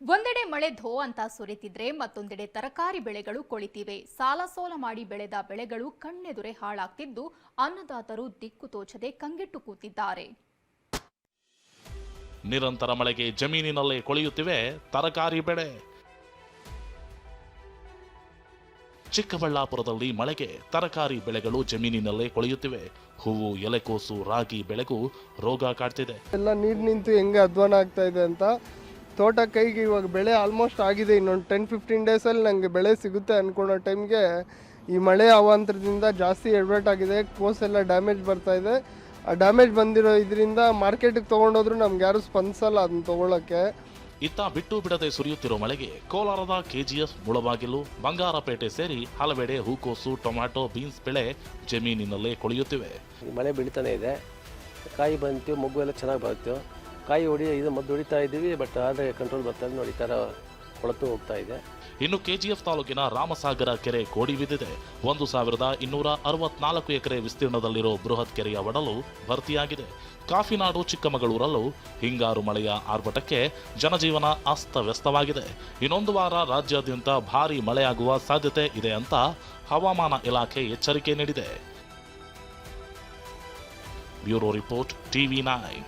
ಒಂದೆಡೆ ಮಳೆ ಧೋ ಅಂತ ಸುರಿತಿದ್ರೆ ಮತ್ತೊಂದೆಡೆ ತರಕಾರಿ ಬೆಳೆಗಳು ಕೊಳಿತಿವೆ. ಸಾಲ ಸೋಲ ಮಾಡಿ ಬೆಳೆದ ಬೆಳೆಗಳು ಕಣ್ಣೆದುರೆ ಹಾಳಾಗ್ತಿದ್ದು ಅನ್ನದಾತರು ದಿಕ್ಕು ತೋಚದೆ ಕಂಗೆಟ್ಟು ಕೂತಿದ್ದಾರೆ. ನಿರಂತರ ಮಳೆಗೆ ಜಮೀನಿನಲ್ಲೇ ಕೊಳೆಯುತ್ತಿವೆ ತರಕಾರಿ ಬೆಳೆ. ಚಿಕ್ಕಬಳ್ಳಾಪುರದಲ್ಲಿ ಮಳೆಗೆ ತರಕಾರಿ ಬೆಳೆಗಳು ಜಮೀನಿನಲ್ಲೇ ಕೊಳೆಯುತ್ತಿವೆ. ಹೂವು ಎಲೆಕೋಸು ರಾಗಿ ಬೆಳೆಗೂ ರೋಗ ಕಾಡ್ತಿದೆ. ಎಲ್ಲ ನೀರು ನಿಂತು ಹೆಂಗೆ ಅಧ್ವಾನ ಆಗ್ತಾ ಇದೆ ಅಂತ ತೋಟ ಕೈಗೆ ಇವಾಗ ಬೆಳೆ ಆಲ್ಮೋಸ್ಟ್ ಆಗಿದೆ ಇನ್ನೊಂದು ಟೆನ್ ಫಿಫ್ಟೀನ್ ಡೇಸಲ್ಲಿ ನನಗೆ ಬೆಳೆ ಸಿಗುತ್ತೆ ಅಂದ್ಕೊಳ್ಳೋ ಟೈಮ್ಗೆ ಈ ಮಳೆ ಅವಾಂತರದಿಂದ ಜಾಸ್ತಿ ಎಡ್ವರ್ಟ್ ಆಗಿದೆ ಕೋಸೆಲ್ಲ ಡ್ಯಾಮೇಜ್ ಬರ್ತಾ ಇದೆ. ಆ ಡ್ಯಾಮೇಜ್ ಬಂದಿರೋ ಇದರಿಂದ ಮಾರ್ಕೆಟಿಗೆ ತೊಗೊಂಡೋದ್ರು ನಮ್ಗೆ ಯಾರು ಸ್ಪಂದಿಸಲ್ಲ ಅದನ್ನ ತೊಗೊಳಕ್ಕೆ. ಇತ್ತ ಬಿಟ್ಟು ಬಿಡದೆ ಸುರಿಯುತ್ತಿರೋ ಮಳೆಗೆ ಕೋಲಾರದ ಕೆಜಿಎಫ್ ಮುಳಬಾಗಿಲು ಬಂಗಾರಪೇಟೆ ಸೇರಿ ಹಲವೆಡೆ ಹೂಕೋಸು ಟೊಮ್ಯಾಟೊ ಬೀನ್ಸ್ ಬೆಳೆ ಜಮೀನಿನಲ್ಲೇ ಕೊಳೆಯುತ್ತಿವೆ. ಈ ಮಳೆ ಬೀಳ್ತಾನೆ ಇದೆ. ಕಾಯಿ ಬಂತು ಮಗು ಎಲ್ಲ ಚೆನ್ನಾಗಿ ಬಂತು ಕಾಯಿ ಹೊಡಿ, ಇದು ಮದ್ದು ಹೊಡಿತಾ ಇದ್ದೀವಿ ಬಟ್ ಆದರೆ ಕಂಟ್ರೋಲ್ ಬರ್ತಾ ನೋಡಿ ಥರ ಕೊಳತು ಹೋಗ್ತಾ ಇದೆ. ಇನ್ನು ಕೆಜಿಎಫ್ ತಾಲೂಕಿನ ರಾಮಸಾಗರ ಕೆರೆ ಕೋಡಿ ಬಿದ್ದಿದೆ. ಒಂದು ಸಾವಿರದ ಇನ್ನೂರ ಅರವತ್ನಾಲ್ಕು ಎಕರೆ ವಿಸ್ತೀರ್ಣದಲ್ಲಿರೋ ಬೃಹತ್ ಕೆರೆಯ ಒಡಲು ಭರ್ತಿಯಾಗಿದೆ. ಕಾಫಿನಾಡು ಚಿಕ್ಕಮಗಳೂರಲ್ಲೂ ಹಿಂಗಾರು ಮಳೆಯ ಆರ್ಭಟಕ್ಕೆ ಜನಜೀವನ ಅಸ್ತವ್ಯಸ್ತವಾಗಿದೆ. ಇನ್ನೊಂದು ವಾರ ರಾಜ್ಯಾದ್ಯಂತ ಭಾರೀ ಮಳೆಯಾಗುವ ಸಾಧ್ಯತೆ ಇದೆ ಅಂತ ಹವಾಮಾನ ಇಲಾಖೆ ಎಚ್ಚರಿಕೆ ನೀಡಿದೆ. Bureau report, TV nine.